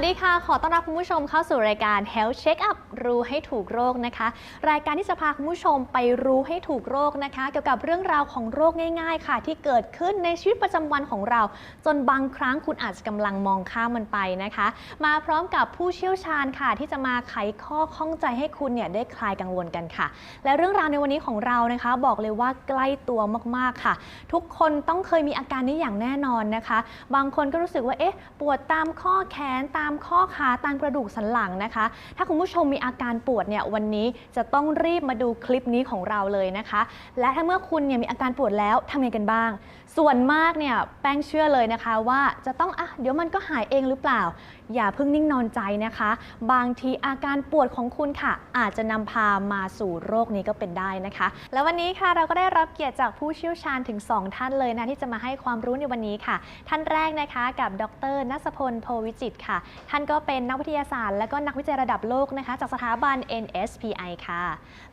วัสดีค่ะ ขอต้อนรับคุณผู้ชมเข้าสู่รายการ Health Check Up รู้ให้ถูกโรคนะคะ รายการที่จะพาคุณผู้ชมไปรู้ให้ถูกโรคนะคะ เกี่ยวกับเรื่องราวของโรคง่าย ๆ ค่ะ ที่เกิดขึ้นในชีวิตประจำวันของเรา จนบางครั้งคุณอาจจะกำลังมองข้ามมันไปนะคะ มาพร้อมกับผู้เชี่ยวชาญค่ะ ที่จะมาไขข้อข้องใจให้คุณเนี่ยได้คลายกังวลกันค่ะ และเรื่องราวในวันนี้ของเรานะคะ บอกเลยว่าใกล้ตัวมากๆค่ะ ทุกคนต้องเคยมีอาการนี้อย่างแน่นอนนะคะ บางคนก็รู้สึกว่าเอ๊ะปวดตามข้อแขนตามข้อขาตามกระดูกสันหลังนะคะ ถ้าคุณผู้ชมมีอาการปวดเนี่ยวันนี้จะต้องรีบมาดูคลิปนี้ของเราเลยนะคะ และถ้าเมื่อคุณเนี่ยมีอาการปวดแล้วทำยังไงกันบ้าง ส่วนมากเนี่ยแป้งเชื่อเลยนะคะว่าจะต้องอะเดี๋ยวมันก็หายเองหรือเปล่า อย่าเพิ่งนิ่งนอนใจนะคะ บางทีอาการปวดของคุณค่ะ อาจจะนำพามาสู่โรคนี้ก็เป็นได้นะคะ แล้ววันนี้ค่ะเราก็ได้รับเกียรติจากผู้เชี่ยวชาญถึง 2 ท่านเลยนะที่จะมาให้ความรู้ในวันนี้ค่ะ ท่านแรกนะคะกับดรนัสพลโพวิจิตค่ะท่านก็เป็นนักวิทยาศาสตร์ และก็นักวิจัยระดับโลกนะคะ จากสถาบัน NSPI ค่ะ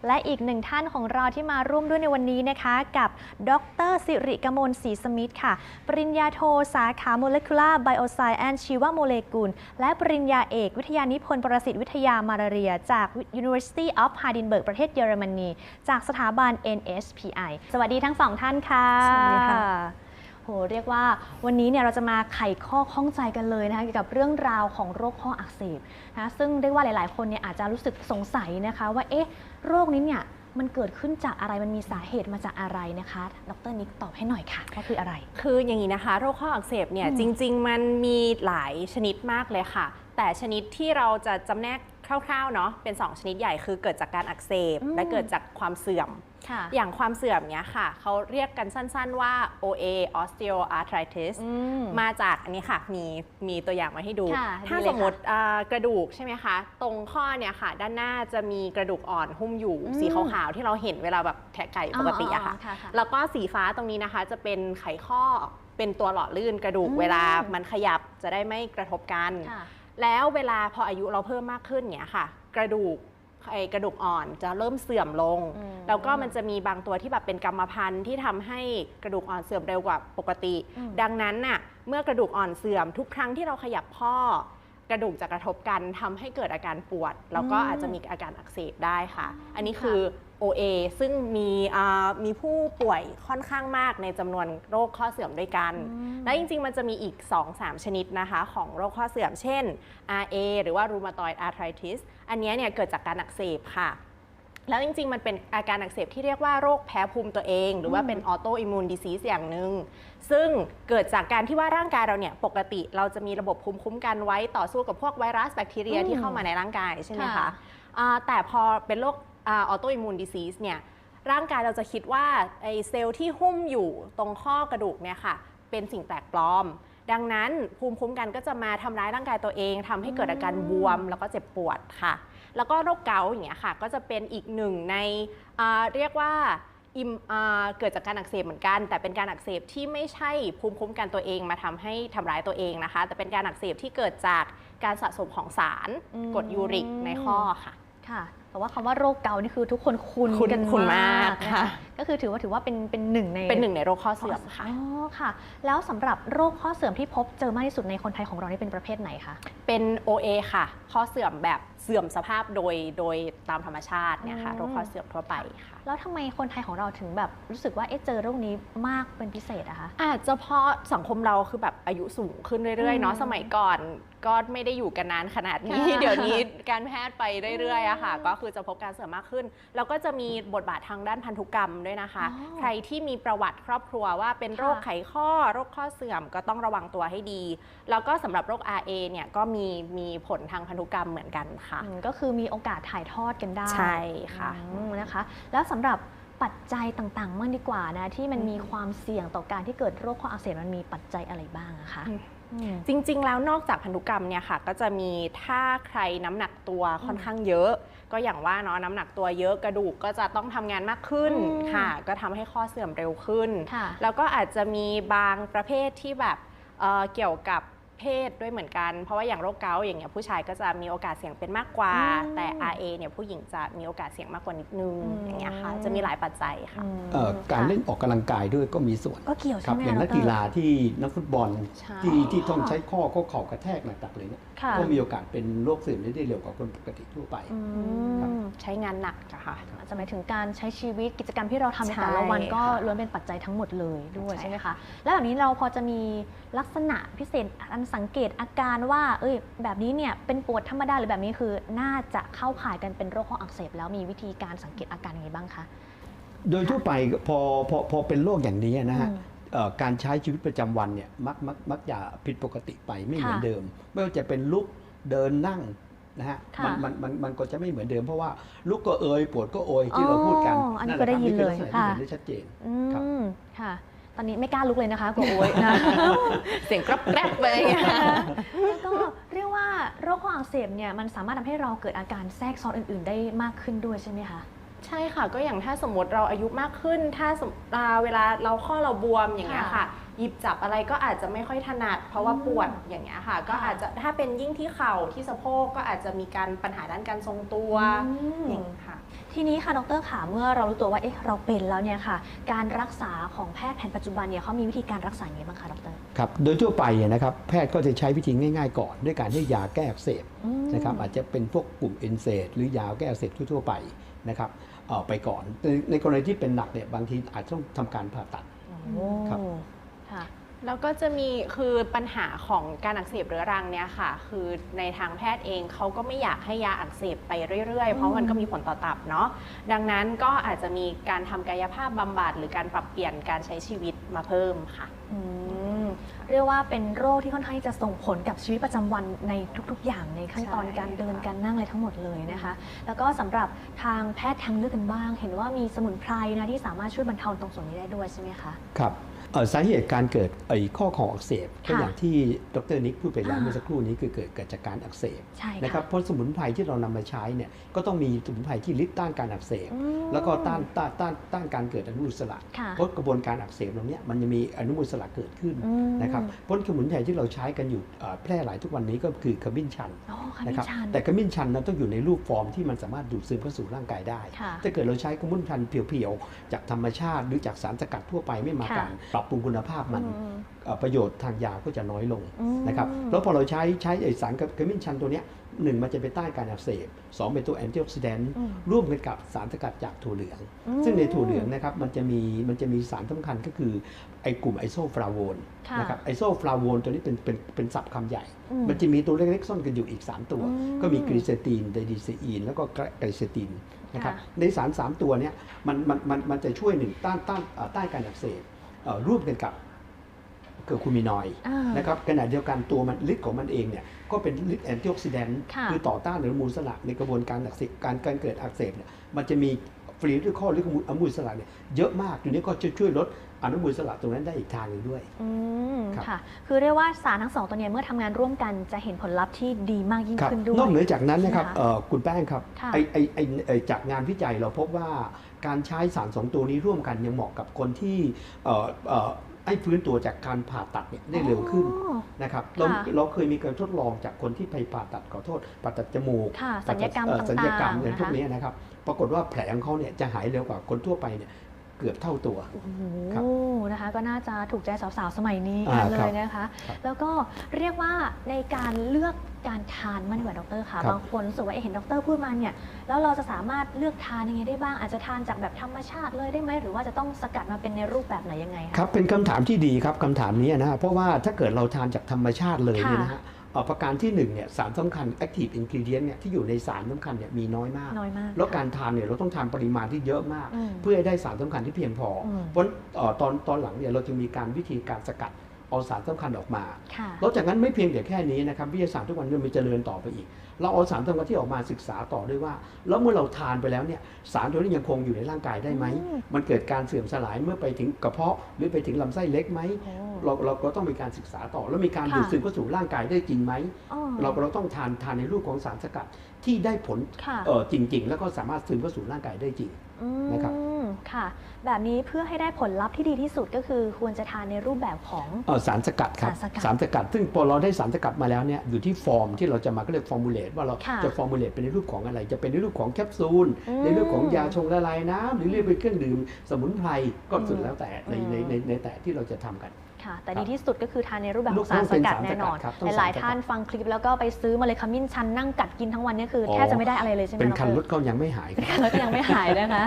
และอีกหนึ่งท่านของเราที่มาร่วมด้วยในวันนี้นะคะ กับ ดรสิริกมลศรีสมิทธ์ค่ะ ปริญญาโทสาขา Molecular Bioscience ชีวโมเลกุล และปริญญาเอกวิทยานิพนธ์ประสิทธิวิทยามาลาเรีย จาก University of Heidelberg ประเทศเยอรมนี จากสถาบัน NSPI สวัสดีทั้งสองท่านค่ะ สวัสดีค่ะ โหเรียกว่าวันนี้เนี่ยเราจะมาไขข้อข้องใจกันเลยนะคะเกี่ยวกับเรื่องราวของโรคข้ออักเสบนะซึ่งเรียกว่าหลาย ๆ คนเนี่ยอาจจะรู้สึกสงสัยนะคะว่าเอ๊ะโรคนี้เนี่ยมันเกิดขึ้นจากอะไร มันมีสาเหตุมาจากอะไรนะคะ ดรนิกตอบให้หน่อยค่ะว่าคืออะไร คืออย่างนี้นะคะ โรคข้ออักเสบเนี่ยอืมจริง ๆ มันมีหลายชนิดมากเลยค่ะ แต่ชนิดที่เราจะจำแนก คร่าวๆเนาะเป็น 2 ชนิดใหญ่คือเกิดจากการอักเสบอืมและเกิดจากความเสื่อมค่ะอย่างความเสื่อมเนี้ยค่ะ เขาเรียกกันสั้นๆว่า OA osteoarthritis อืมมาจากอันนี้ค่ะมีมีตัวอย่างมาให้ดูค่ะถ้าดีเลยสมมติอ่ากระดูกใช่ไหมคะ ตรงข้อเนี่ยค่ะ ด้านหน้าจะมีกระดูกอ่อนหุ้มอยู่อืมสีขาวๆที่เราเห็นเวลาแบบแทะไก่ปกติอะค่ะอ๋อค่ะค่ะ แล้วก็สีฟ้าตรงนี้นะคะ จะเป็นไขข้อเป็นตัวหล่อลื่นกระดูกอืมเวลามันขยับจะได้ไม่กระทบกันค่ะ แล้วเวลาพออายุเราเพิ่มมากขึ้นเนี่ยค่ะ กระดูกไอ้กระดูกอ่อนจะเริ่มเสื่อมลงอืมแล้วก็มันจะมีบางตัวที่แบบเป็นกรรมพันธุ์ที่ทำให้กระดูกอ่อนเสื่อมเร็วกว่าปกติอืมดังนั้นน่ะเมื่อกระดูกอ่อนเสื่อมทุกครั้งที่เราขยับข้อกระดูกจะกระทบกันทำให้เกิดอาการปวด แล้วก็อาจจะมีอาการอักเสบได้ค่ะ อันนี้คือ OA ซึ่งมีอ่ามีผู้ป่วยค่อนข้างมากในจำนวนโรคข้อเสื่อมด้วยกันอืมและจริงๆ มันจะมีอีก 2-3 ชนิดนะคะ ของโรคข้อเสื่อม เช่น RA หรือว่า rheumatoid arthritis อันเนี้ยเนี่ยเกิดจากการอักเสบค่ะ แล้วจริงๆ มันเป็นอาการอักเสบที่เรียกว่าโรคแพ้ภูมิตัวเอง หรือว่าเป็น autoimmune disease อย่างหนึ่งซึ่งเกิดจากการที่ว่าร่างกายเราเนี่ยปกติเราจะมีระบบภูมิคุ้มกันไว้ต่อสู้กับพวกไวรัสแบคทีเรียอืมที่เข้ามาในร่างกายใช่ไหมค่ะคะอ่าแต่พอเป็นโรค อ่า autoimmune disease เนี่ยร่างกายเราจะคิดว่าไอเซลล์ที่หุ้มอยู่ตรงข้อกระดูกเนี่ยค่ะเป็นสิ่งแปลกปลอม ดังนั้นภูมิคุ้มกันก็จะมาทำร้ายร่างกายตัวเองทำให้เกิดอาการบวมแล้วก็เจ็บปวดค่ะ แล้วก็โรคเกาต์อย่างเงี้ยค่ะ ก็จะเป็นอีกหนึ่งในเรียกว่าเกิดจากการอักเสบเหมือนกัน แต่เป็นการอักเสบที่ไม่ใช่ภูมิคุ้มกันตัวเองมาทำให้ทำร้ายตัวเองนะคะ แต่เป็นการอักเสบที่เกิดจากการสะสมของสารกรดยูริกในข้อค่ะค่ะ แต่ว่าคำว่าโรคเกาต์นี่คือทุกคนคุ้นคุ้นกันคุ้นมามากกนะค่ะคะก็คือถือว่าถือว่าเป็นเป็นหนึ่งในเป็นหนึ่งในโรคข้อเสื่อมค่ะอ๋อค่ะ แล้วสำหรับโรคข้อเสื่อมที่พบเจอมากที่สุดในคนไทยของเรานี่เป็นประเภทไหนคะเป็น OA ค่ะ ข้อเสื่อมแบบ เสื่อมสภาพโดยโดยตามธรรมชาติเนี่ยค่ะอืมโรคข้อเสื่อมทั่วไปค่ะ แล้วทำไมคนไทยของเราถึงแบบรู้สึกว่าเอ๊ะเจอโรคนี้มากเป็นพิเศษอะคะอาจจะเพราะสังคมเราคือแบบอายุสูงขึ้นเรื่อยๆเนาะอืมสมัยก่อนก็ไม่ได้อยู่กันนานขนาดนี้ค่ะเดี๋ยวนี้การแพทย์ไปเรื่อยๆอะค่ะอืมก็คือจะพบการเสื่อมมากขึ้น แล้วก็จะมีบทบาททางด้านพันธุกรรมด้วยนะคะอ๋อใครที่มีประวัติครอบครัวว่าเป็นโรคค่ะไขข้อโรคข้อเสื่อมก็ต้องระวังตัวให้ดี แล้วก็สำหรับโรค RA เนี่ยก็มีมีผลทางพันธุกรรมเหมือนกันค่ะอืมก็คือมีโอกาสถ่ายทอดกันได้ใช่ค่ะอืมนะคะ แล้วสำหรับปัจจัยต่างๆมั่งดีกว่านะที่มันอืมมีความเสี่ยงต่อการที่เกิดโรคข้ออักเสบมันมีปัจจัยอะไรบ้างอะคะอืมอืมจริงๆ แล้วนอกจากพันธุกรรมเนี่ยค่ะ ก็จะมีถ้าใครน้ำหนักตัวค่อนข้างเยอะ ก็อย่างว่าเนาะน้ำหนักตัวเยอะกระดูกก็จะต้องทำงานมากขึ้นอืมค่ะ ก็ทำให้ข้อเสื่อมเร็วขึ้นค่ะแล้วก็อาจจะมีบางประเภทที่แบบเอ่อเกี่ยวกับ เพศด้วยเหมือนกัน เพราะว่าอย่างโรคเกาต์อย่างเงี้ยผู้ชายก็จะมีโอกาสเสี่ยงเป็นมากกว่าอืมแต่ RA เนี่ยผู้หญิงจะมีโอกาสเสี่ยงมากกว่านิดนึงอืมอย่างเงี้ยค่ะจะมีหลายปัจจัยค่ะอืมเอ่อการค่ะเล่นออกกำลังกายด้วยก็มีส่วนก็เกี่ยวคใช่รับไหมอย่างนักดรกีฬาที่นักฟุตบอลใช่ ที่ที่ต้องใช้ข้อข้อเข่ากระแทกหนักๆเลยเนี่ยค่ะ ก็มีโอกาสเป็นโรคเสื่อมได้เร็วกว่าคนปกติทั่วไป อืครับ มใช้งานหนักอะค่ะ อาจจะหมายถึงการใช้ชีวิตกิจกรรมที่เราทำในใช่แต่ละวันก็ค่ะล้วนเป็นปัจจัยทั้งหมดเลยด้วยใช่ ใช่ไหมคะ แล้วแบบนี้เราพอจะมีลักษณะพิเศษอันสังเกตอาการว่า เอ้ย แบบนี้เนี่ยเป็นปวดธรรมดาหรือแบบนี้คือ น่าจะเข้าข่ายกันเป็นโรคข้ออักเสบ แล้วมีวิธีการสังเกตอาการยังไงบ้างคะ โดยทั่วไปพอพอพอเป็นโรคอย่างนี้นะฮะอืมเอ่อการใช้ชีวิตประจำวันเนี่ยมักมักมักจะผิดปกติไปไม่เหมือนค่ะเดิม ไม่ว่าจะเป็นลุกเดินนั่งนะฮะค่ะมันมันมันมันก็จะไม่เหมือนเดิมเพราะว่าลุกก็เอยปวดก็โอยที่เราพูดกันอ๋ออันนี้แหะก็ได้ยินครับเลยคือลักษณะที่ค่ะเห็นได้ชัดเจนอืครับมค่ะ ตอนนี้ไม่กล้าลุกเลยนะคะกลัวโอ๊ยนะ เสียงกรับแกรบไปอย่างเงี้ย แล้วก็เรียกว่าโรคข้ออักเสบเนี่ยมันสามารถทำให้เราเกิดอาการแทรกซ้อนอื่น ๆ ได้มากขึ้นด้วยใช่ไหมคะ ใช่ค่ะก็อย่างถ้าสมมติเราอายุมากขึ้น ถ้าสมอ่าเวลาเราข้อเราบวมอย่างเงี้ยค่ะ ค่ะหยิบจับอะไรก็อาจจะไม่ค่อยถนัด เพราะว่าปวดอย่างเงี้ยค่ะ ก็ค่ะอาจจะถ้าเป็นยิ่งที่เข่าที่สะโพกก็อาจจะมีการปัญหาด้านการทรงตัวอืม อย่างนี้ค่ะ ทีนี้ค่ะดรขาเมื่อเรารู้ตัวว่าเอ๊ะเราเป็นแล้วเนี่ยค่ะ การรักษาของแพทย์แผนปัจจุบันเนี่ยเขามีวิธีการรักษาอย่างไรบ้างคะดรครับโดยทั่วไปนะครับแพทย์ก็จะใช้วิธีง่าย ๆ ก่อน ด้วยการให้ยาแก้อักเสบอืมนะครับอาจจะเป็นพวกกลุ่มเอนเซดหรือยาแก้อักเสบทั่วๆไปนะครับเอ่อไปก่อนในในกรณีที่เป็นหนักเนี่ยบางทีอาจจะต้องทำการผ่าตัดโอ้ครับค่ะ แล้วก็จะมีคือปัญหาของการอักเสบเรื้อรังเนี่ยค่ะ คือในทางแพทย์เองเขาก็ไม่อยากให้ยาอักเสบไปเรื่อยๆ เพราะมันก็มีผลต่อตับเนาะดังนั้นก็อาจจะมีการทำกายภาพบำบัดหรือการปรับเปลี่ยนการใช้ชีวิตมาเพิ่มค่ะ อืมเรียกว่าเป็นโรคที่ค่อนข้างที่จะส่งผลกับชีวิตประจำวันในทุกๆ อย่างในขั้นตอนใช่การเดินค่ะ การนั่งอะไรทั้งหมดเลยนะคะ แล้วก็สำหรับทางแพทย์ทางเลือกกันบ้าง เห็นว่ามีสมุนไพรนะที่สามารถช่วยบรรเทาตรงส่วนนี้ได้ด้วยใช่ไหมคะ ครับเอ่อ สาเหตุการเกิดไอ้ข้อเข่าอักเสบก็ค่ะอย่างที่ดรนิกพูดไปแล้วอ่าเมื่อสักครู่นี้คือเกิดเกิดจากการอักเสบใช่นะครับเพราะสมุนไพรที่เรานำมาใช้เนี่ยก็ต้องมีสมุนไพรที่ฤทธิ์ต้านการอักเสบอืมแล้วก็ต้านต้านต้านต้านการเกิดอนุมูลอิสระค่ะเพราะกระบวนการอักเสบตรงเนี้ยมันจะมีอนุมูลอิสระเกิดขึ้นอืมนะครับเพราะสมุนไพรที่เราใช้กันอยู่เอ่อแพร่หลายทุกวันนี้ก็คือขมิ้นชันอ๋อขนะมิ้คนรับชันแต่ขมิ้นชันนั้นต้องอยู่ในรูปฟอร์มที่มันสามารถดูดซึมเข้าสู่ร่างกายได้ค่ะถ้าเกิดเราใช้ขมิ้นชันเพียวๆจากธรรมชาติหรือจากสารสกัดทั่วไปไม่มาค่ะการปรับปรุงคุณภาพมันอืมเอ่อประโยชน์ทางยาก็จะน้อยลงอืมนะครับแล้วพอเราใช้ใช้ไอสารขมิ้นชันตัวเนี้ยหนึ่งมันจะไปต้านการอักเสบสองเป็นตัวแอนตี้ออกซิแดนต์อืมร่วมกันกับสารสกัดจากถั่วเหลืองอืมซึ่งในถั่วเหลืองนะครับมันจะมีมันจะมีสารสำคัญก็คือไอกลุ่มไอโซฟลาโวนค่ะนะครับไอโซฟลาโวนตัวนี้เป็นเป็นเป็นศัพท์คำใหญ่อืมมันจะมีตัวเล็กๆซ่อนกันอยู่อีก 3 ตัวอืมก็มีกรีเซตินไดดีเซอีนแล้วก็ไกลเซตินนะครับค่ะในสาร 3 ตัวเนี้ยมันมันมันมันจะช่วยหนึ่งต้านต้านเอ่อต้านการอักเสบเอ่อ ร่วมกันกับเกิดคูมินอยด์อ่านะครับขณะเดียวกันตัวมันฤทธิ์ของมันเองเนี่ยก็เป็นฤทธิ์แอนตี้ออกซิแดนต์ค่ะคือต่อต้านอนุมูลอิสระในกระบวนการอักเสบการการเกิดอักเสบเนี่ยมันจะมีฟรีด้วยข้อหรืออนุมูลอิสระเนี่ยเยอะมากตัวนี้ก็จะช่วยลด อนุมูลอิสระตรงนั้นได้อีกทางหนึ่งด้วย อืมครับ ค่ะ คือเรียกว่าสารทั้งสองตัวเนี้เมื่อทำงานร่วมกันจะเห็นผลลัพธ์ที่ดีมากยิ่งครับขึ้นด้วย นอกเหนือจากนั้นนะครับใช่ไหมคะเอ่อคุณแป้งครับค่ะ ไอไอไอไอจากงานวิจัยเราพบว่าการใช้สารสองตัวนี้ร่วมกันยังเหมาะกับคนที่เอ่อเอ่อให้ฟื้นตัวจากการผ่าตัดเนี่ยได้เร็วขึ้นอ๋อ นะครับเราค่ะ เราเคยมีการทดลองจากคนที่ไปผ่าตัดขอโทษผ่าตัดจมูก ค่ะผ่าสัญญกรรมเอ่อต่างๆสัญญกรรมอะไรนะคะพวกนี้นะครับ ปรากฏว่าแผลของเขาเนี่ยจะหายเร็วกว่าคนทั่วไปเนี่ย เกือบเท่าตัว โอ้โหครับนะคะก็น่าจะถูกใจสาวๆ สมัยนี้อ่ากันคเลรับยนะคะครับแล้วก็เรียกว่าในการเลือกการทานมันดีกว่าดรค่ะครับบางคนรู้สึกว่าเอ๊ะเห็นดรพูดมาเนี่ยแล้วเราจะสามารถเลือกทานยังไงได้บ้าง อาจจะทานจากแบบธรรมชาติเลยได้ไหมหรือว่าจะต้องสกัดมาเป็นในรูปแบบไหนยังไงคะครับเป็นคำถามที่ดีครับคำถามนี้นะฮะเพราะว่าถ้าเกิดเราทานจากธรรมชาติเลยเนี่ยนะฮะเอ่อ ประการที่หนึ่งเนี่ยสารสำคัญ active ingredient เนี่ยที่อยู่ในสารสำคัญเนี่ยมีน้อยมาก น้อยมาก แล้วการทานเนี่ยเราต้องทานปริมาณที่เยอะมากอืมเพื่อให้ได้สารสำคัญที่เพียงพออมเพราะเอ่อตอนตอนหลังเนี่ยเราจะมีการวิธีการสกัด เอาสารสำคัญออกมาค่ะแล้วจากนั้นไม่เพียงแต่แค่นี้นะครับวิทยาศาสตร์ทุกวันนี้มันเจริญต่อไปอีก เราเอาสารสำคัญที่ออกมาศึกษาต่อด้วยว่า แล้วเมื่อเราทานไปแล้วเนี่ยสารตัวนี้ยังคงอยู่ในร่างกายได้ไหมอืมมันเกิดการเสื่อมสลายเมื่อไปถึงกระเพาะหรือไปถึงลำไส้เล็กไหมโอ้เราเราก็ต้องมีการศึกษาต่อ แล้วมีการค่ะดูดซึมเข้าสู่ร่างกายได้จริงไหมอ๋อเราเราต้องทานทานในรูปของสารสกัดที่ได้ผลค่ะเออจริง ๆ แล้วก็สามารถซึมเข้าสู่ร่างกายได้จริง อืมนะครับ ค่ะ แบบนี้เพื่อให้ได้ผลลัพธ์ที่ดีที่สุดก็คือควรจะทานในรูปแบบของ เอ่อสารสกัดครับสารสกัดสารสกัด ซึ่งพอเราได้สารสกัดมาแล้วเนี่ยอยู่ที่ฟอร์มที่เราจะมาก็เรียกฟอร์มูลเลตว่าเราค่ะจะฟอร์มูลเลตเป็นในรูปของอะไร จะเป็นในรูปของแคปซูลอืมในรูปของยาชงละลายน้ำหรือเรียกเป็นเครื่องดื่มสมุนไพรก็สุดแล้วแต่ในอืม ในในในแต่ที่เราจะทำกัน ค่ะ แต่ครับดีที่สุดก็คือทานในรูปแบบรูขปองสารสกัดเป็นสารสกัดแน่นอนครับต้องหลายสารสกัดๆท่านฟังคลิปแล้วก็ไปซื้อมาเลยขมิ้นชันนั่งกัดกินทั้งวันนี่คือออแทบจะไม่ได้อะไรเลยใช่ไหมเป็นดคันรรถก็ยังไม่หายครับแล้วก็ยังไม่หายนะคะ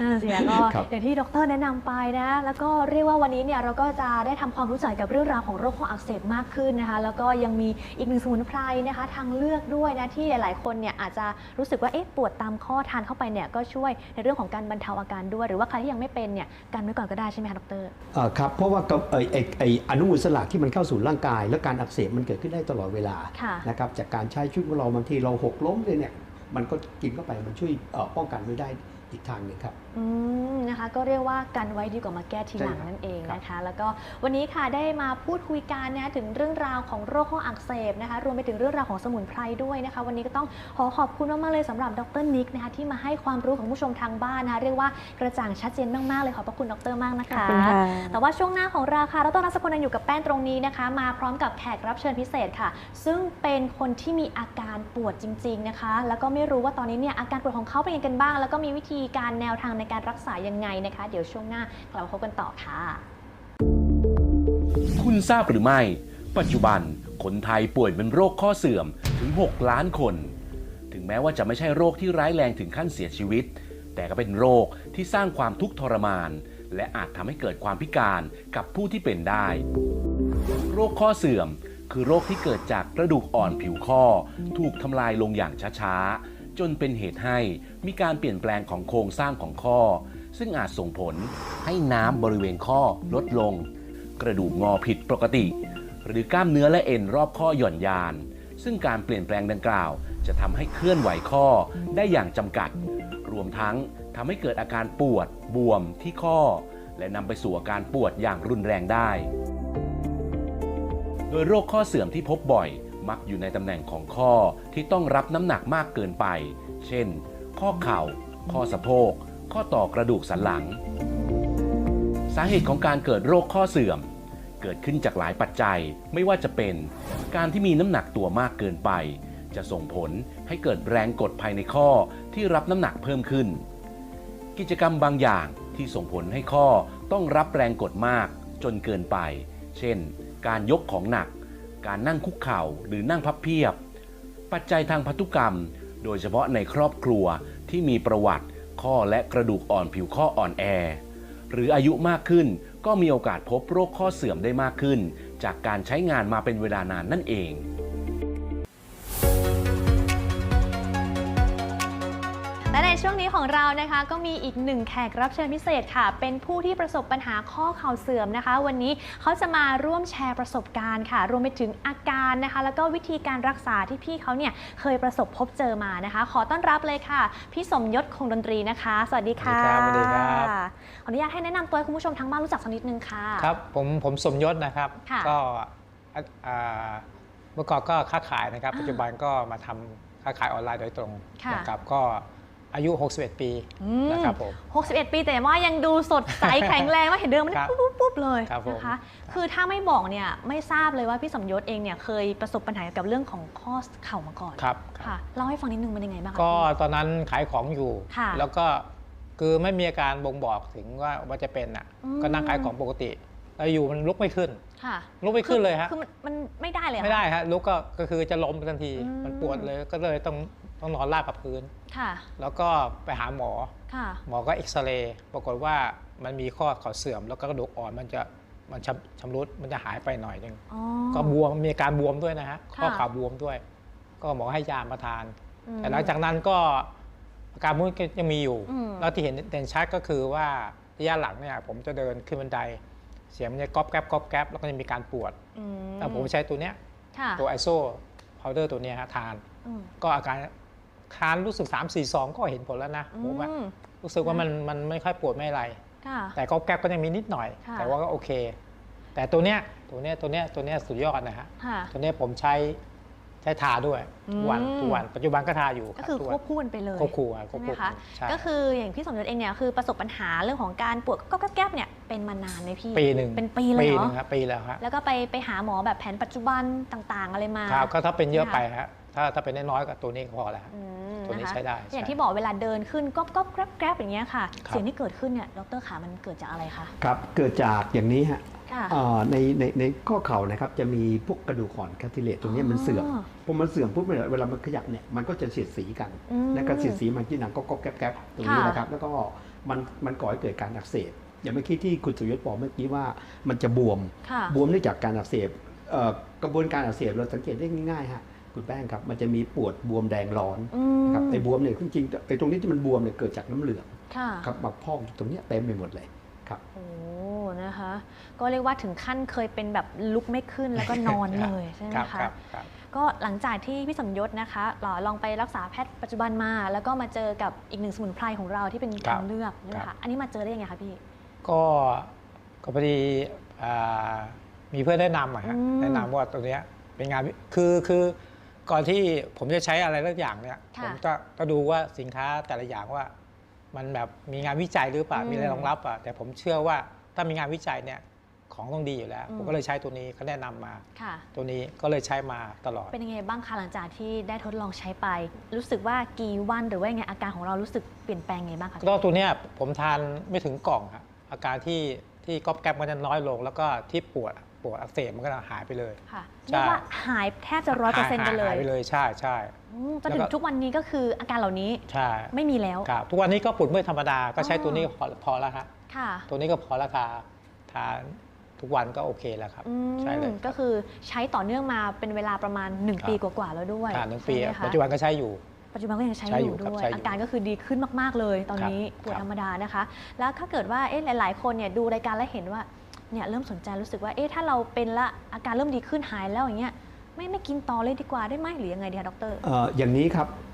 นั่นสิคะก็ครับอย่างที่ดรแนะนำไปนะ แล้วก็เรียกว่าวันนี้เนี่ยเราก็จะได้ทำความรู้จักกับเรื่องราวของโรคข้ออักเสบมากขึ้นนะคะ แล้วก็ยังมีอีกหนึ่งสมุนไพรนะคะทางเลือกด้วยนะที่หลาย ๆ คนเนี่ยอาจจะรู้สึกว่าเอ๊ะปวดตามข้อทานเข้าไปเนี่ยก็ช่วยในเรื่องของการบรรเทาอาการด้วย หรือว่าใครที่ยังไม่เป็นเนี่ยกันไว้ก่อนก็ได้ใช่ไหมคะดรเอ่อครับเพราะว่ากับไอไอไออนุมูลอิสระที่มันเข้าสู่ร่างกาย และการอักเสบมันเกิดขึ้นได้ตลอดเวลาค่ะนะครับจากการใช้ชีวิตของเราบางทีเราหกล้มเลยเนี่ยมันก็กินเข้าไปมันช่วยเอ่อป้องกันไว้ได้อีกทางหนึ่งครับอืมนะคะก็เรียกว่ากันไว้ดีกว่ามาแก้ทีหลังใช่ครับนั่นเองครับนะคะ แล้วก็วันนี้ค่ะได้มาพูดคุยกันนะถึงเรื่องราวของโรคข้ออักเสบนะคะ รวมไปถึงเรื่องราวของสมุนไพรด้วยนะคะ วันนี้ก็ต้องขอขอบคุณมากๆเลยสำหรับดรนิกนะคะที่มาให้ความรู้ของผู้ชมทางบ้านนะคะเรียกว่ากระจ่างชัดเจนมากๆเลยขอบพระคุณดรมากนะคะแต่ว่าช่วงหน้าของเราค่ะเราต้องนัสพลยังอยู่กับแป้นตรงนี้นะคะ มาพร้อมกับแขกรับเชิญพิเศษค่ะ ซึ่งเป็นคนที่มีอาการปวดจริง ๆนะคะ แล้วก็ไม่รู้ว่าตอนนี้เนี่ยอาการปวดของเขาเป็นยังไงกันบ้าง แล้วก็มีวิธีการแนวทางในในการรักษายังไงนะคะ เดี๋ยวช่วงหน้ากลับมาพบกันต่อค่ะ คุณทราบหรือไม่ ปัจจุบันคนไทยป่วยเป็นโรคข้อเสื่อมถึง 6 ล้านคน ถึงแม้ว่าจะไม่ใช่โรคที่ร้ายแรงถึงขั้นเสียชีวิต แต่ก็เป็นโรคที่สร้างความทุกข์ทรมาน และอาจทำให้เกิดความพิการกับผู้ที่เป็นได้ โรคข้อเสื่อมคือโรคที่เกิดจากกระดูกอ่อนผิวข้อ ถูกทำลายลงอย่างช้าๆ จนเป็นเหตุให้ มีการเปลี่ยนแปลงของโครงสร้างของข้อ ซึ่งอาจส่งผลให้น้ำบริเวณข้อลดลง กระดูกงอผิดปกติ หรือกล้ามเนื้อและเอ็นรอบข้อหย่อนยาน ซึ่งการเปลี่ยนแปลงดังกล่าว จะทำให้เคลื่อนไหวข้อได้อย่างจำกัด รวมทั้งทำให้เกิดอาการปวดบวมที่ข้อ และนำไปสู่อาการปวดอย่างรุนแรงได้ โดยโรคข้อเสื่อมที่พบบ่อยมักอยู่ในตำแหน่งของข้อที่ต้องรับน้ำหนักมากเกินไป เช่น ข้อเข่า ข้อสะโพก ข้อต่อกระดูกสันหลัง สาเหตุของการเกิดโรคข้อเสื่อม เกิดขึ้นจากหลายปัจจัยไม่ว่าจะเป็น การที่มีน้ำหนักตัวมากเกินไป จะส่งผลให้เกิดแรงกดภายในข้อที่รับน้ำหนักเพิ่มขึ้น กิจกรรมบางอย่างที่ส่งผลให้ข้อต้องรับแรงกดมากจนเกินไป เช่น การยกของหนัก การนั่งคุกเข่าหรือนั่งพับเพียบ ปัจจัยทางพันธุกรรม โดยเฉพาะในครอบครัวที่มีประวัติข้อและกระดูกอ่อนผิวข้ออ่อนแอ หรืออายุมากขึ้นก็มีโอกาสพบโรคข้อเสื่อมได้มากขึ้น จากการใช้งานมาเป็นเวลานานนั่นเอง และในช่วงนี้ของเรานะคะก็มีอีกหนึ่งแขกรับเชิญพิเศษค่ะ เป็นผู้ที่ประสบปัญหาข้อเข่าเสื่อมนะคะ วันนี้เขาจะมาร่วมแชร์ประสบการณ์ค่ะ รวมไปถึงอาการนะคะ แล้วก็วิธีการรักษาที่พี่เขาเนี่ยเคยประสบพบเจอมานะคะ ขอต้อนรับเลยค่ะ พี่สมยศคงดนตรีนะคะ สวัสดีค่ะสวัสดีครับขออนุญาตให้แนะนำตัวให้คุณผู้ชมทางบ้านรู้จักสักนิดนึงค่ะ ครับผมผมสมยศนะครับ ค่ะก็อะอ่าเมื่อก่อนก็ค้าขายนะครับ อ่าปัจจุบันก็มาทำค้าขายออนไลน์โดยตรงค่ะ นะครับก็ อายุ 61 ปีอืมนะครับผม 61 ปีแต่ว่ายังดูสดใสแข็งแรงว่าเห็นเดินมันครับปุ๊บปุ๊บปุ๊บเลยครับผมนะคะ คือถ้าไม่บอกเนี่ยไม่ทราบเลยว่าพี่สมยศเองเนี่ยเคยประสบปัญหาเกี่ยวกับเรื่องของข้อเข่ามาก่อนครับค่ะเล่าให้ฟังนิดนึงมันยังไงบ้างคะก็พี่ตอนนั้นขายของอยู่ค่ะแล้วก็คือไม่มีอาการบ่งบอกถึงว่าว่าจะเป็นอะอืมก็นั่งขายของปกติ แล้วอยู่มันลุกไม่ขึ้น ค่ะลุกไม่ขึ้นเลยฮะคือมันมันไม่ได้เลยเหรอ ไม่ได้ฮะลุกก็ก็คือจะล้มทันที อืม มันปวดเลยก็เลยต้องต้องนอนราบกับพื้น ค่ะ แล้วก็ไปหาหมอ ค่ะ หมอก็เอ็กซเรย์ปรากฏว่ามันมีข้อเข่าเสื่อม แล้วก็กระดูกอ่อนมันจะมันชำชำรุดมันจะหายไปหน่อยหนึงอ๋อ ก็บวมมีอาการบวมด้วยนะฮะค่ะข้อเข่าบวมด้วย ก็หมอให้ยามาทาน อืม แต่หลังจากนั้นก็อาการมุ้นก็ยังมีอยู่ อืม แล้วที่เห็นเด่นชัดก็คือว่าระยะหลังเนี่ยผมจะเดินขึ้นบันได เสียงมันจะก๊อบแก๊บก๊อบแก๊บแล้วก็จะมีการปวดอืมแล้วผมใช้ตัวเนี้ยค่ะตัวไอโซพาวเดอร์ตัวเนี้ยฮะทาน อืมก็อาการทานรู้สึก 3 4 2 ก็เห็นผลแล้วนะผมว่าอืมรู้สึกว่ามันมันไม่ค่อยปวดไม่อะไร ค่ะ แต่ก็แก๊บก็ยังมีนิดหน่อย ค่ะ แต่ว่าก็โอเค แต่ตัวเนี้ยตัวเนี้ยตัวเนี้ยตัวเนี้ยสุดยอดนะฮะค่ะตัวเนี้ยผมใช้ ใช้ทาด้วยทุกวันอืมทุกวันปัจจุบันก็ทาอยู่ก็คือทุควบคู่กันไปเลยควบคู่อะควใช่บไหมคู่คะใช่ก็คืออย่างพี่สมยศเองเนี่ยคือประสบปัญหาเรื่องของการปวดก็แก๊บๆเนี่ยเป็นมานานไหมพี่ปีหนึ่งเป็นปีเลยปีเหรหอนึ่งครับปีแล้วครับแล้วก็ไปไปหาหมอแบบแผนปัจจุบันต่างๆอะไรมาครับก็ถ้าเป็นเยอะค่ะไปฮะถ้าถ้าเป็นน้อยๆก็ตัวนี้ก็พอแล้วฮะอืมตัวนี้ะคะใช้ได้ อย่างใช่ที่บอกเวลาเดินขึ้นก็ก็แกรบแกรบอย่างเงี้ยค่ะครับเสียงที่เกิดขึ้นเนี่ยดรขามันเกิดจากอะไรคะครับเกิดจากอย่างนี้ฮะค่ะเอ่อ ในในในข้อเข่านะครับจะมีพวกกระดูกอ่อนคาติเลตตรงนี้มันเสื่อมอ๋อพอมันเสื่อมปุ๊บเนี่ยเวลามันขยับเนี่ยมันก็จะเสียดสีกันอืมและการเสียดสีมันที่หนังก็ก็แก๊บแก๊บตรงนี้ค่ะนะครับ แล้วก็มันมันก่อให้เกิดการอักเสบอย่างเมื่อกี้ที่คุณสุยศบอกเมื่อกี้ว่ามันจะบวมค่ะบวมเนื่องจากการอักเสบเอ่อกระบวนการอักเสบเราสังเกตได้ง่ายๆฮะคุณแป้งครับมันจะมีปวดบวมแดงร้อนอืมนะครับไอ้บวมเนี่ยจริงๆไอ้ตรงนี้ที่มันบวมเนี่ยเกิดจากน้ำเหลืองค่ะครับมาพอกอยู่ตรงเนี้ยเต็มไปหมดเลยครับโอ้ นะคะ ก็เรียกว่าถึงขั้นเคยเป็นแบบลุกไม่ขึ้นแล้วก็นอนเลยใช่ไหมครับคะครับครับก็หลังจากที่พี่สมยศนะคะลอลองไปรักษาแพทย์ปัจจุบันมา แล้วก็มาเจอกับอีกหนึ่งสมุนไพรของเราที่เป็นครัทาบงเลือกใช่ไหมครัคะบอันนี้มาเจอได้ยังไงคะพี่ ก็ก็พอดีอ่ามีเพื่อนแนะนำอะฮะอืมแนะนำว่าตัวเนี้ยเป็นงานวิคือคือก่อนที่ผมจะใช้อะไรสักอย่างเนี่ยค่ะผมจะก็ดูว่าสินค้าแต่ละอย่างว่า มันแบบมีงานวิจัยหรือเปล่าอืมมีอะไรรองรับอะแต่ผมเชื่อว่า ถ้ามีงานวิจัยเนี่ยของต้องดีอยู่แล้วอืมผมก็เลยใช้ตัวนี้เขาแนะนำมาค่ะตัวนี้ก็เลยใช้มาตลอด เป็นยังไงบ้างคะหลังจากที่ได้ทดลองใช้ไป รู้สึกว่ากี่วันหรือว่ายังไงอาการของเรารู้สึกเปลี่ยนแปลงยังไงบ้างคะก็ตัวเนี้ยผมทานไม่ถึงกล่องครับอาการที่ที่ก๊อบแก๊บมันจะน้อยลง แล้วก็ที่ปวดปวดอักเสบมันก็จะหายไปเลยค่ะใช่เรียกว่าหายแทบจะร้อยเปอร์เซ็นต์ไปเลหายยไปเลยใช่ใช่อืมจนถึแล้วงก็ทุกวันนี้ก็คืออาการเหล่านี้ใช่ไม่มีแล้วครับทุกวันนี้ก็ปวดเมื่อยธรรมดาก็ใช้อ๋อตัวนี้พอพอแล้วครับ ค่ะตัวนี้ก็พอแล้วค่ะทานทุกวันก็โอเคแล้วครับ อืมใช่เลยก็คือใช้ต่อเนื่องมาเป็นเวลาประมาณ1ครับปีกว่าๆแล้วด้วยทานหนึ่งปีใช่ไหมคะปัจจุบันก็ใช้อยู่ ปัจจุบันก็ยังใช้ใช้ออยู่ยู่ครับด้วยใช้อยู่อาการก็คือดีขึ้นมากๆเลยตอนนี้ครับ ปวดครับธรรมดานะคะ แล้วถ้าเกิดว่าเอ๊ะหลาย ๆ คนเนี่ยดูรายการแล้วเห็นว่าเนี่ยเริ่มสนใจรู้สึกว่าเอ๊ะถ้าเราเป็นละอาการเริ่มดีขึ้นหายแล้วอย่างเงี้ยไม่ไม่กินต่อเลยดีกว่าได้ไหมหรือยังไงดีคะดรเอ่ออย่างนี้ครับเอ่อ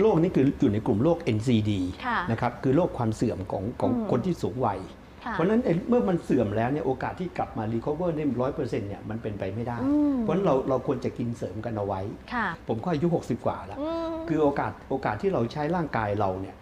โรคนี้คืออยู่ในกลุ่มโรค NCD ค่ะนะครับคือโรคความเสื่อมของของอืมคนที่สูงวัยค่ะเพราะฉะนั้นไอ้เมื่อมันเสื่อมแล้วเนี่ยโอกาสที่กลับมา recover ได้ร้อยเปอร์เซ็นต์เนี่ยมันเป็นไปไม่ได้อืมเพราะฉะนั้นเราเราควรจะกินเสริมกันเอาไว้ค่ะผมก็อายุ 60 กว่าแล้วมคือโอกาสโอกาสที่เราใช้ร่างกายเราเนี่ย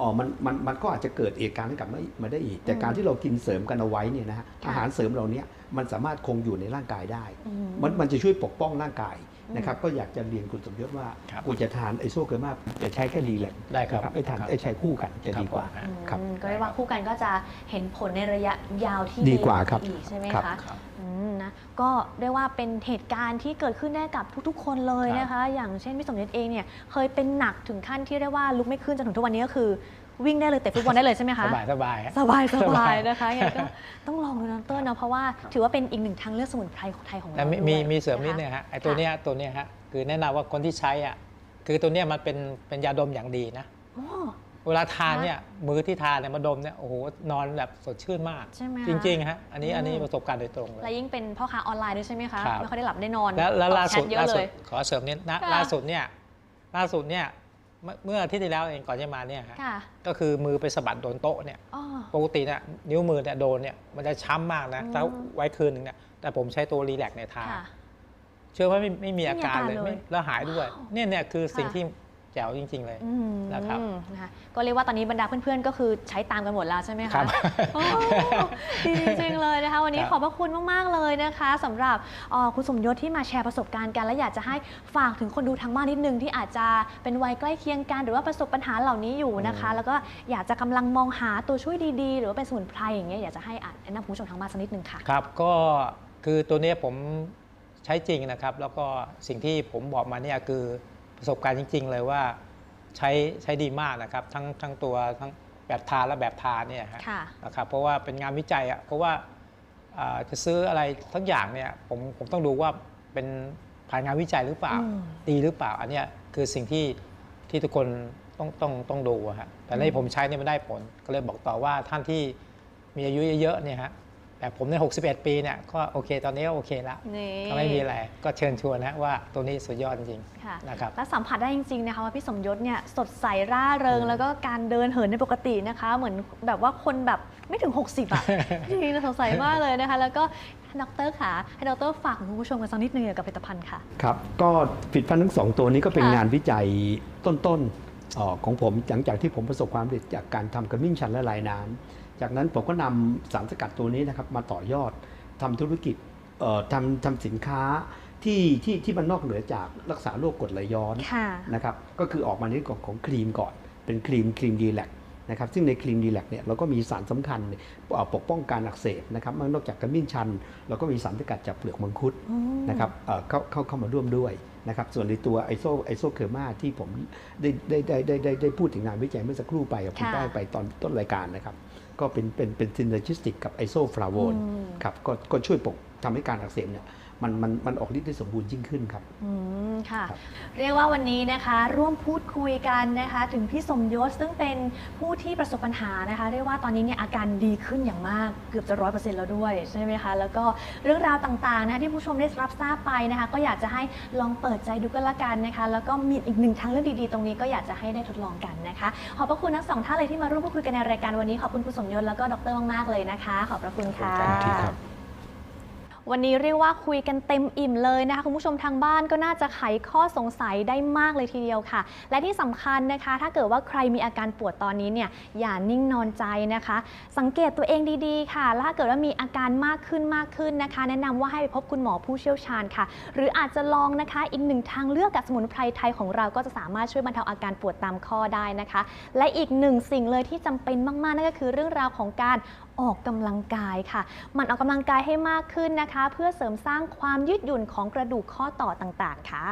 อ๋อมันมันมันก็อาจจะเกิดเหตุการณ์ให้กลับมามาได้อีก แต่อืมการที่เรากินเสริมกันเอาไว้เนี่ยนะฮะค่ะอาหารเสริมเราเนี่ยมันสามารถคงอยู่ในร่างกายได้อืมมันมันจะช่วยปกป้องร่างกายอืม นะครับก็อยากจะเรียนคุณสมยศว่าครับควรจะทานไอโซเกอร์มาจะใช้แค่รีแลกซ์ได้ครับนะไอทานครับ ไอใช้คู่กันจะดีกว่าครับครับอืมก็เรียกว่าคู่กันก็จะเห็นผลในระยะยาวที่ดีกว่าครับอีกใช่ไหมครับ คะครับ อืมนะก็เรียกว่าเป็นเหตุการณ์ที่เกิดขึ้นได้กับทุกๆ คนเลยครับนะคะ อย่างเช่นพี่สมเด็จเองเนี่ยเคยเป็นหนักถึงขั้นที่เรียกว่าลุกไม่ขึ้นจนถึงทุกวันนี้ก็คือ วิ่งได้เลยเตะฟุตบอลได้เลยใช่ไหมคะ สบายสบายฮะสบายสสบาบายยนะคะยังไงก็ต้องลองดูนะเตอร์เนาะเพราะว่าถือว่าเป็นอีกหนึ่งทางเลือกสมุนไพรของไทยของเราแล้วมีด้วยมีมีเสริมนิดะคะนึงฮะไอ้ตัวเนี้ยตัวเนี้ยฮะคือแนะนำว่าคนที่ใช้อะคือตัวเนี้ยมันเป็นเป็นยาดมอย่างดีนะโอ้เวลาทานเนี่ยมือที่ทานเนี่ยมาดมเนี่ยโอ้โหนอนแบบสดชื่นมากใช่ไหมคะจริงๆฮะอันนี้อันนี้อืมประสบการณ์โดยตรงเลยและยิ่งเป็นพ่อค้าออนไลน์ด้วยใช่ไหมคะครับไม่ค่อยได้หลับได้นอนแล้วแล้วตอบล่าสุดแชทเยอะล่าเลสุดยขอเสริมนิดนะค่ะล่าสุดเนี่ยล่าสุดเนี่ย เมื่อเมื่ออาที่ที่แล้วเองก่อนจะมาเนี่ยฮะค่ะก็คือมือไปสะบัดโดนโต๊ะเนี่ยอ๋อ ปกติเนี่ยนิ้วมือเนี่ยโดนเนี่ยมันจะช้ำมากนะอืมถ้าไว้คืนหนึงเนี่ยแต่ผมใช้ตัวรีแลกซ์เนี่ยทาค่ะ เชื่อว่าไม่ไม่มีอาการไม่มีอาการเลยเลยไม่แล้วหายด้วยเนี่ยเนี่ยคือสิ่งค่ะ ที่แจ๋วจริง ๆ เลยอืมนะครับนะคะก็เรียกว่าตอนนี้บรรดาเพื่อนๆ ก็คือใช้ตามกันหมดแล้วใช่ไหมครัคะบโอ้ดีจริงๆเลยนะคะวันนี้ครับขอบพระคุณมากๆเลยนะคะสำหรับเอ่อคุณสมยศที่มาแชร์ประสบการณ์กัน และอยากจะให้ฝากถึงคนดูทางบ้านนิดนึงที่อาจจะเป็นวัยใกล้เคียงกัน หรือว่าประสบปัญหาเหล่านี้อยู่นะคะ แล้วก็อยากจะกำลังมองหาตัวช่วยดีๆ หรือว่าเป็นสมุนไพรอย่างเงี้ยอยากจะให้อะแนะนำคุณผู้ชมทางบ้านสักนิดนึงค่ะครับก็คือตัวเนี้ยผมใช้จริงนะครับ แล้วก็สิ่งที่ผมบอกมาเนี่ยคือ ประสบการณ์จริง ๆ เลยว่าใช้ใช้ดีมากนะครับ ทั้งทั้งตัวทั้งแบบทาและแบบทาเนี่ยฮะค่ะนะครับเพราะว่าเป็นงานวิจัยอะเพราะว่าอ่าจะซื้ออะไรทั้งอย่างเนี่ยผมผมต้องดูว่าเป็นผ่านงานวิจัยหรือเปล่าอืมดีหรือเปล่า อันเนี้ยคือสิ่งที่ที่ทุกคนต้องต้องต้องดูอะฮะแต่ในอืมผมใช้เนี่ยมันได้ผลก็เลยบอกต่อว่าท่านที่มีอายุเยอะๆเนี่ยฮะ แต่ผมในย61 ปีเนี่ยก็โอเค ตอนนี้ก็โอเคละนี่ก็ไม่มีอะไรก็เชิญชวนนะว่าตัวนี้สุดยอดจริงค่ะนะครับและสัมผัสได้จริงๆนะคะว่าพี่สมยศเนี่ยสดใสร่าเริงอืมแล้วก็การเดินเหินในปกตินะคะ เหมือนแบบว่าคนแบบไม่ถึง 60อะจริงๆสดใสมากเลยนะคะ แล้วก็ดรค่ะให้ดรฝากคุณผู้ชมกันสักนิดนึงเกี่ยวกับผลิตภัณฑ์ค่ะครับก็ผลิตภัณฑ์ทั้งสองตัวนี้ก็เป็นค่ะงานวิจัยต้นๆเอ่อของผมหลังจากที่ผมประสบความสำเร็จจากการทำกระมิ้นชันและลายน้ำ จากนั้นผมก็นำสารสกัดตัวนี้นะครับมาต่อยอดทำธุรกิจเอ่อทำทำสินค้าที่ที่ที่มันนอกเหนือจากรักษาโรคกรดไหลย้อนค่ะนะครับก็คือออกมาในกล่องของครีมก่อน เป็นครีมครีมดีแลกนะครับซึ่งในครีมดีแลกเนี่ยเราก็มีสารสำคัญเอ่อปกป้องการอักเสบนะครับนอกจากกระมิ้นชัน เราก็มีสารสกัดจากเปลือกมังคุดอืมนะครับเอ่อเข้าเข้าเข้ามาร่วมด้วยนะครับส่วนในตัวไอโซไอโซเคอร์มาที่ผมได้ได้ได้ได้ได้ได้พูดถึงงานวิจัยเมื่อสักครู่ไปกับคุณค่ะแป้งไปตอนต้นรายการนะครับ ก็เป็นเป็นเป็นซินเนอร์จิสติกกับไอโซฟลาโวนอืมครับก็ก็ช่วยปกทำให้การอักเสบเนี่ย มันมันมันออกฤทธิ์ได้สมบูรณ์ยิ่งขึ้นครับ อืมค่ะ ครับ เรียกว่าวันนี้นะคะ ร่วมพูดคุยกันนะคะ ถึงพี่สมยศซึ่งเป็นผู้ที่ประสบปัญหานะคะ เรียกว่าตอนนี้เนี่ยอาการดีขึ้นอย่างมากเกือบจะร้อยเปอร์เซ็นต์แล้วด้วยใช่ไหมคะแล้วก็เรื่องราวต่างๆนะคะที่ผู้ชมได้รับทราบไปนะคะ ก็อยากจะให้ลองเปิดใจดูก็แล้วกันนะคะ แล้วก็มีอีกหนึ่งทางเลือกดีๆ ตรงนี้ก็อยากจะให้ได้ทดลองกันนะคะ ขอบพระคุณทั้งสองท่านเลยที่มาร่วมพูดคุยกันในรายการวันนี้ขอบคุณคุณสมยศแล้วก็ดรมากๆเลยนะคะ ขอบพระคุณค่ะ ขอบคุณครับ วันนี้เรียกว่าคุยกันเต็มอิ่มเลยนะคะคุณผู้ชมทางบ้านก็น่าจะไขข้อสงสัยได้มากเลยทีเดียวค่ะ และที่สำคัญนะคะ ถ้าเกิดว่าใครมีอาการปวดตอนนี้เนี่ยอย่านิ่งนอนใจนะคะ สังเกตตัวเองดีๆ ค่ะแล้วถ้าเกิดว่ามีอาการมากขึ้นมากขึ้นนะคะ แนะนำว่าให้ไปพบคุณหมอผู้เชี่ยวชาญค่ะ หรืออาจจะลองนะคะอีกหนึ่งทางเลือกกับสมุนไพรไทยของเราก็จะสามารถช่วยบรรเทาอาการปวดตามข้อได้นะคะ และอีกหนึ่งสิ่งเลยที่จำเป็นมากๆนั่นก็คือเรื่องราวของการ ออกกำลังกายค่ะ มันออกกำลังกายให้มากขึ้นนะคะ เพื่อเสริมสร้างความยืดหยุ่นของกระดูกข้อต่อต่างๆ ค่ะ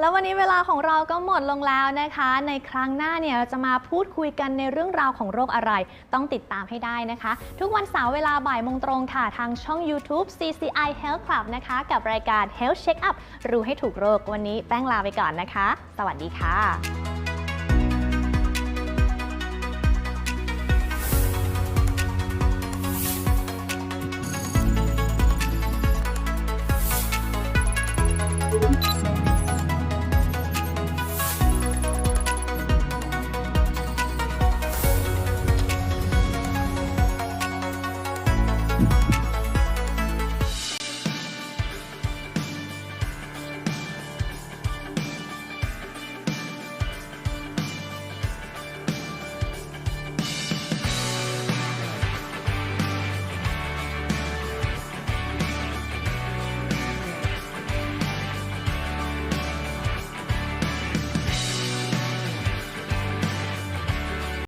แล้ววันนี้เวลาของเราก็หมดลงแล้วนะคะ ในครั้งหน้าเนี่ยเราจะมาพูดคุยกันในเรื่องราวของโรคอะไร ต้องติดตามให้ได้นะคะ ทุกวันเสาร์เวลาบ่ายโมงตรงค่ะ ทางช่อง YouTube CCI Health Club นะคะ กับรายการ Health Check Up รู้ให้ถูกโรควันนี้แป้งลาไปก่อนนะคะ สวัสดีค่ะ